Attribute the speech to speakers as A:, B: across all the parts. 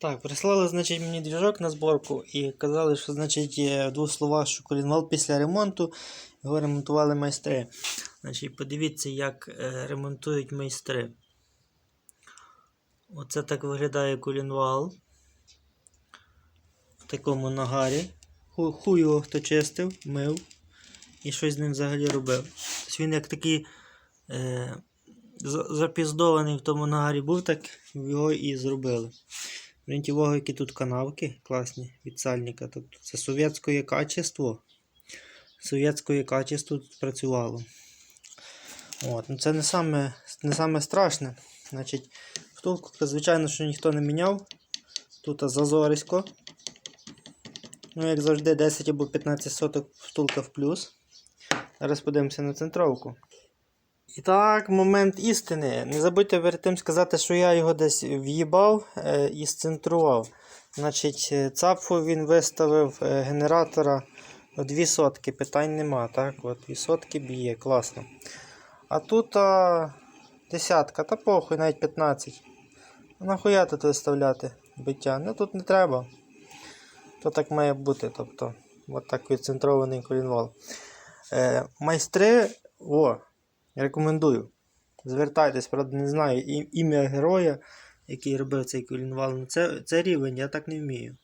A: Так, прислали, значить, мені двіжок на зборку і казали, що значить в двох словах, що колінвал після ремонту його ремонтували майстри. Значить, подивіться, як е, ремонтують майстри. Оце так виглядає колінвал. В такому нагарі. Ху, його хто чистив, мив і щось з ним взагалі робив. Тобто він як такий е, запіздований в тому нагарі був, так його і зробили. Увагу, які тут канавки класні від сальника. Тобто це совєтське качество. Совєтське качество тут працювало. От. Ну, це не саме, не саме страшне. Значить, втулку, звичайно, що ніхто не міняв. Тут зазорисько. Ну, як завжди, 10 або 15 соток втулка в плюс. Зараз подивимося на центровку. І так, момент істини. Не забудьте перед тим сказати, що я його десь в'їбав е, і сцентрував. Значить, е, цапфу він виставив е, генератора 2 сотки, питань нема. Так, от 2 сотки б'є, класно. А тут а, десятка, та похуй, навіть 15. Нахуя тут виставляти биття? Ну тут не треба. То так має бути. Тобто, от так відцентрований колінвал. Е, майстри. О, Рекомендую. Звертайтесь, правда, не знаю ім'я героя, який робив цей колінвал. Ну, Це, це рівень, я так не вмію.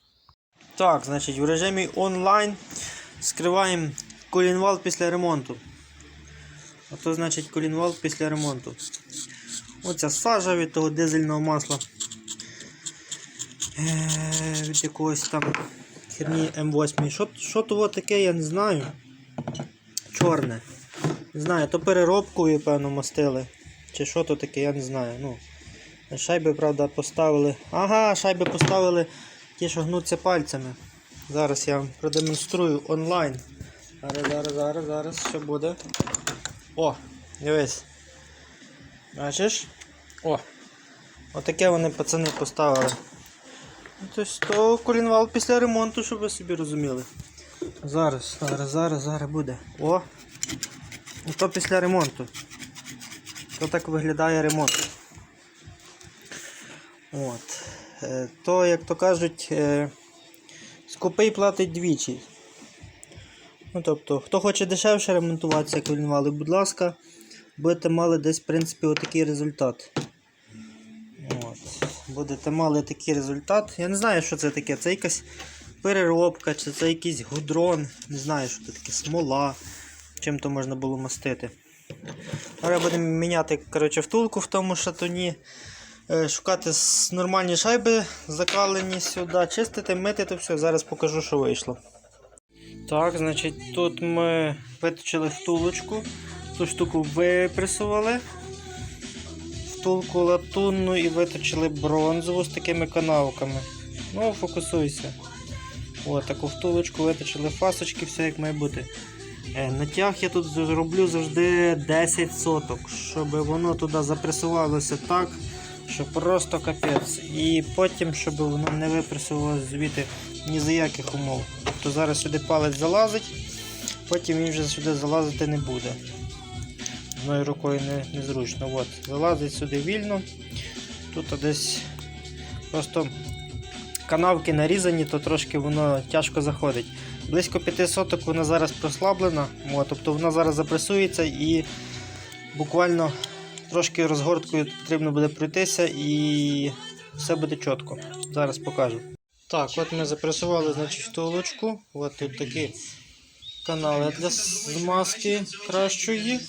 A: Так, значить, в режимі онлайн скриваємо колінвал після ремонту. Ото значить колінвал після ремонту. Оця сажа від того дизельного масла. Е, від якогось там херні М8. Що, що того таке, я не знаю. Чорне. Не знаю, то переробкою, певно, мастили. Чи що то таке, я не знаю. Ну, шайби, правда, поставили. Ага, шайби поставили ті, що гнуться пальцями. Зараз я вам продемонструю онлайн. Зараз, зараз, зараз, зараз, що буде. О, дивись. Бачиш? О! Отаке вони пацани поставили. Тобто то колінвал після ремонту, щоб ви собі розуміли. Зараз, зараз, зараз, зараз буде. О! І то після ремонту. То так виглядає ремонт. От. Е, То, як то кажуть, е, скупий платить двічі. Ну, тобто, хто хоче дешевше ремонтуватися колінвали, будь ласка, будете мали десь, в принципі, отакий результат. От. Будете мали такий результат. Я не знаю, що це таке. Це якась переробка, чи це якийсь гудрон. Не знаю, що це таке смола чим то можна було мастити. Зараз будемо міняти коротше, втулку в тому шатуні, е, шукати нормальні шайби закалені сюди, чистити, мити то все. Зараз покажу, що вийшло. Так, значить, тут ми виточили втулочку, ту штуку випресували, втулку латунну і виточили бронзову з такими канавками. Ну, фокусуйся. О, таку втулочку виточили фасочки, все як має бути. Е, Натяг я тут зроблю завжди 10 соток, щоб воно туди запресувалося так, що просто капець. І потім, щоб воно не випресувалося звідти ні за яких умов. Тобто зараз сюди палець залазить, потім він вже сюди залазити не буде. Одною рукою не, незручно. От, залазить сюди вільно. Тут десь просто канавки нарізані, то трошки воно тяжко заходить. Близько 5 соток вона зараз прослаблена, тобто вона зараз запресується і буквально трошки розгорткою потрібно буде пройтися і все буде чітко. Зараз покажу. Так, от ми запресували значить, втулочку. От тут такі канали для змазки кращої.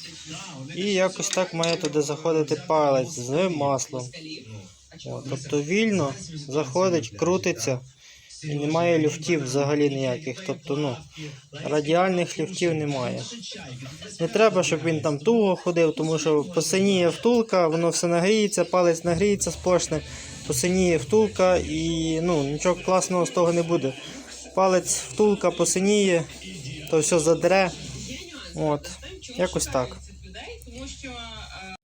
A: І якось так має туди заходити палець з маслом. О, тобто вільно заходить, крутиться. Немає люфтів взагалі ніяких. Тобто, ну, радіальних люфтів немає. Не треба, щоб він там туго ходив, тому що посиніє втулка, воно все нагріється, палець нагріється спошне, посиніє втулка і ну, нічого класного з того не буде. Палець втулка посиніє, то все задре. От, якось так.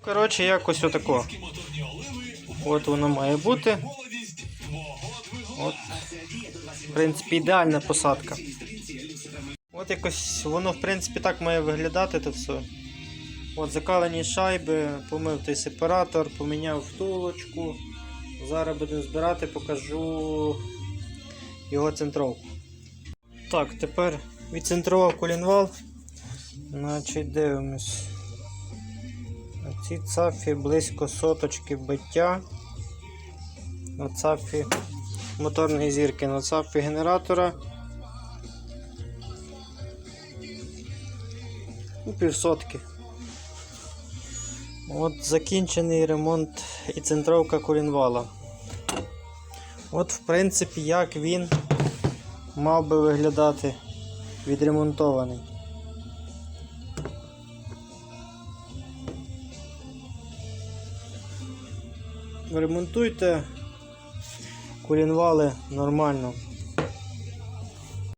A: Коротше, якось отако. От воно має бути. От, в принципі, ідеальна посадка. От якось воно, в принципі, так має виглядати то все. От закалені шайби, помив той сепаратор, поміняв втулочку. Зараз будемо збирати, покажу його центровку. Так, тепер відцентрував колінвал. Значить, дивимось. Цій цафі близько соточки биття. На цафі моторної зірки, на цафі генератора. Ну, півсотки. От закінчений ремонт і центровка колінвала. От, в принципі, як він мав би виглядати відремонтований. Ремонтуйте колінвали нормально.